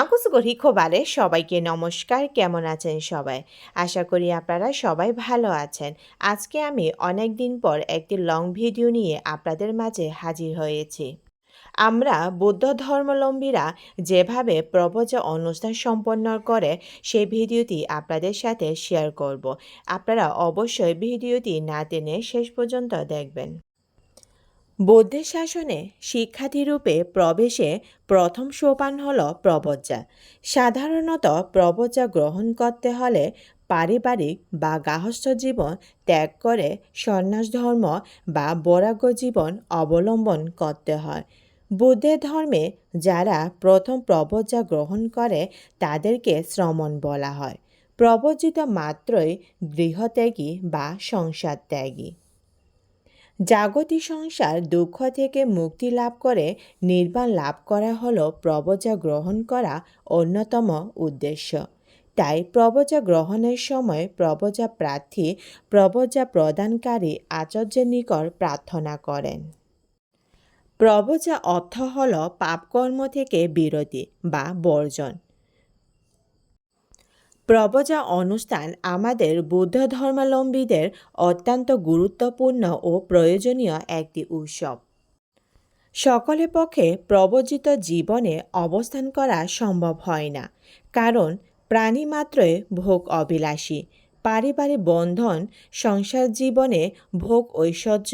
আঙ্কুসুকো হিকোবারে সবাইকে নমস্কার, কেমন আছেন সবাই? আশা করি আপনারা সবাই ভালো আছেন। আজকে আমি অনেক দিন পর একটি লং ভিডিও নিয়ে আপনাদের মাঝে হাজির হয়েছি। আমরা বৌদ্ধ ধর্মাবলম্বীরা যেভাবে প্রবচা অনুষ্ঠান সম্পন্ন করে, সেই ভিডিওটি আপনাদের সাথে শেয়ার করব। আপনারা অবশ্যই ভিডিওটি না টেনে শেষ পর্যন্ত দেখবেন। বৌদ্ধের শাসনে শিক্ষার্থীরূপে প্রবেশে প্রথম সোপান হল প্রবজ্জা। সাধারণত প্রবজ্জা গ্রহণ করতে হলে পারিবারিক বা গাহস্থ জীবন ত্যাগ করে সন্ন্যাস ধর্ম বা বৈরাগ্য জীবন অবলম্বন করতে হয়। বুদ্ধের ধর্মে যারা প্রথম প্রবজ্জা গ্রহণ করে তাদেরকে শ্রমণ বলা হয়। প্রবজ্জিত মাত্রই গৃহত্যাগী বা সংসার ত্যাগী জাগতিক সংসার দুঃখ থেকে মুক্তি লাভ করে নির্বাণ লাভ করা হল প্রবজা গ্রহণ করা অন্যতম উদ্দেশ্য। তাই প্রবজা গ্রহণের সময় প্রবজা প্রার্থী প্রবজা প্রদানকারী আচার্যের নিকট প্রার্থনা করেন। প্রবজা অর্থ হল পাপকর্ম থেকে বিরতি বা বর্জন। প্রবজা অনুষ্ঠান আমাদের বৌদ্ধ ধর্মাবলম্বীদের অত্যন্ত গুরুত্বপূর্ণ ও প্রয়োজনীয় একটি উৎসব। সকলের পক্ষে প্রবজিত জীবনে অবস্থান করা সম্ভব হয় না, কারণ প্রাণী মাত্রই ভোগ অভিলাষী। পারিবারিক বন্ধন, সংসার জীবনে ভোগ ঐশ্বর্য,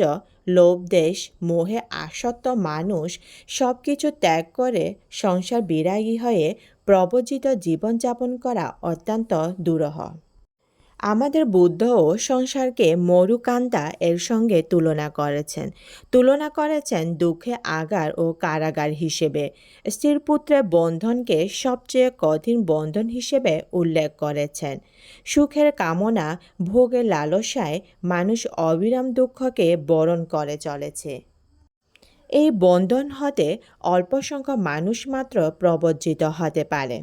লোভ, দেশ, মোহে আসক্ত মানুষ সব কিছু ত্যাগ করে সংসার বিরাগী হয়ে প্রবজিত জীবনযাপন করা অত্যন্ত দুরহ। আমাদের বুদ্ধও সংসারকে মরুকান্তা এর সঙ্গে তুলনা করেছেন। তুলনা করেছেন দুঃখে আগার ও কারাগার হিসেবে। স্ত্রীর পুত্রের বন্ধনকে সবচেয়ে কঠিন বন্ধন হিসেবে উল্লেখ করেছেন। সুখের কামনা, ভোগের লালসায় মানুষ অবিরাম দুঃখকে বরণ করে চলেছে। এই বন্ধন হতে অল্প সংখ্যক মানুষ মাত্র প্রবজ্জিত হতে পারে।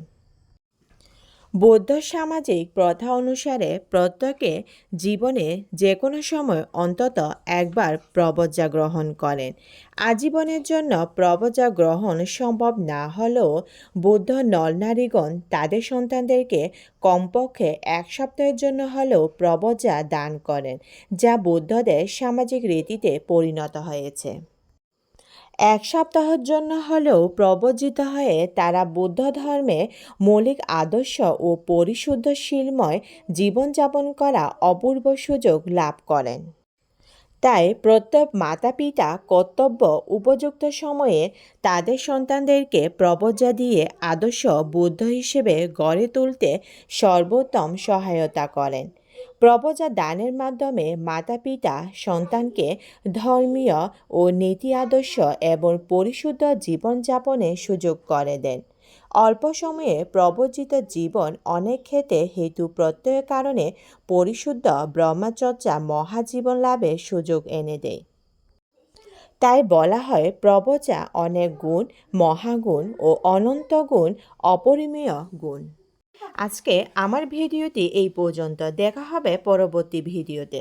বৌদ্ধ সামাজিক প্রথা অনুসারে প্রত্যেকে জীবনে যে কোনো সময় অন্তত একবার প্রবজ্জা গ্রহণ করেন। আজীবনের জন্য প্রবজ্জা গ্রহণ সম্ভব না হলেও বৌদ্ধ নলনারীগণ তাদের সন্তানদেরকে কমপক্ষে এক সপ্তাহের জন্য হলেও প্রবজ্জা দান করেন, যা বৌদ্ধদের সামাজিক রীতিতে পরিণত হয়েছে। এক সপ্তাহের জন্য হলেও প্রবজিত হয়ে তারা বৌদ্ধ ধর্মে মৌলিক আদর্শ ও পরিশুদ্ধশীলময় জীবনযাপন করা অপূর্ব সুযোগ লাভ করেন। তাই প্রত্যেক মাতা পিতা কর্তব্য উপযুক্ত সময়ে তাদের সন্তানদেরকে প্রবজ্জা দিয়ে আদর্শ বুদ্ধ হিসেবে গড়ে তুলতে সর্বোত্তম সহায়তা করেন। প্রবজা দানের মাধ্যমে মাতা পিতা সন্তানকে ধর্মীয় ও নীতি আদর্শ এবং পরিশুদ্ধ জীবনযাপনে সুযোগ করে দেন। অল্প সময়ে প্রবজিত জীবন অনেক ক্ষেত্রে হেতু প্রত্যয়ের কারণে পরিশুদ্ধ ব্রহ্মচর্যা মহাজীবন লাভের সুযোগ এনে দেয়। তাই বলা হয় প্রবচা অনেক গুণ, মহাগুণ ও অনন্ত গুণ, অপরিমেয় গুণ। আজকে আমার ভিডিওটি এই পর্যন্ত। দেখা হবে পরবর্তী ভিডিওতে।